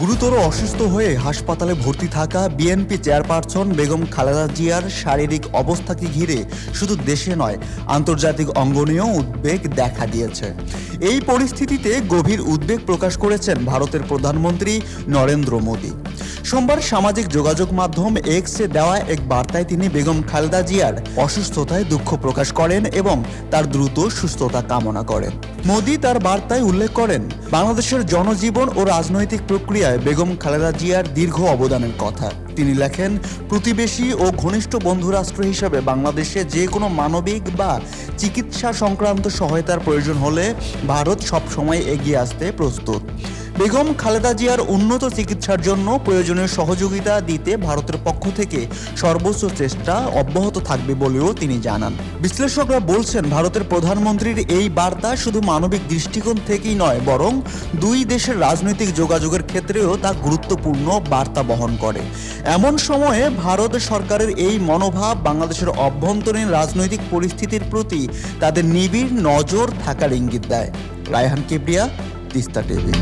গুরুতর অসুস্থ হয়ে হাসপাতালে ভর্তি থাকা বিএনপি চেয়ারপারসন বেগম খালেদা জিয়ার শারীরিক অবস্থাকে ঘিরে শুধু দেশে নয়, আন্তর্জাতিক অঙ্গনেও উদ্বেগ দেখা দিয়েছে। এই পরিস্থিতিতে গভীর উদ্বেগ প্রকাশ করেছেন ভারতের প্রধানমন্ত্রী নরেন্দ্র মোদী। সোমবার সামাজিক যোগাযোগ মাধ্যম এক্সে দেওয়া এক বার্তায় তিনি বেগম খালেদা জিয়ার অসুস্থতায় দুঃখ প্রকাশ করেন এবং তার দ্রুত সুস্থতা কামনা করেন। মোদী তার বার্তায় উল্লেখ করেন, বাংলাদেশের জনজীবন ও রাজনৈতিক প্রক্রিয়ায় বেগম খালেদা জিয়ার দীর্ঘ অবদানের কথা। তিনি লেখেন, প্রতিবেশী ও ঘনিষ্ঠ বন্ধু রাষ্ট্র হিসেবে বাংলাদেশে যে কোনো মানবিক বা চিকিৎসা সংক্রান্ত সহায়তার প্রয়োজন হলে ভারত সবসময় এগিয়ে আসতে প্রস্তুত। বেগম খালেদা জিয়ার উন্নত চিকিৎসার জন্য প্রয়োজনীয় সহযোগিতা দিতে ভারতের পক্ষ থেকে সর্বোচ্চ চেষ্টা অব্যাহত থাকবে বলেও তিনি জানান। বিশ্লেষকরা বলছেন, ভারতের প্রধানমন্ত্রীর এই বার্তা শুধু মানবিক দৃষ্টিকোণ থেকেই নয়, বরং দুই দেশের রাজনৈতিক যোগাযোগের ক্ষেত্রেও তা গুরুত্বপূর্ণ বার্তা বহন করে। এমন সময়ে ভারত সরকারের এই মনোভাব বাংলাদেশের অভ্যন্তরীণ রাজনৈতিক পরিস্থিতির প্রতি তাদের নিবিড় নজর থাকার ইঙ্গিত দেয়। রায়হান কেবরিয়া తీస్తా టీవీ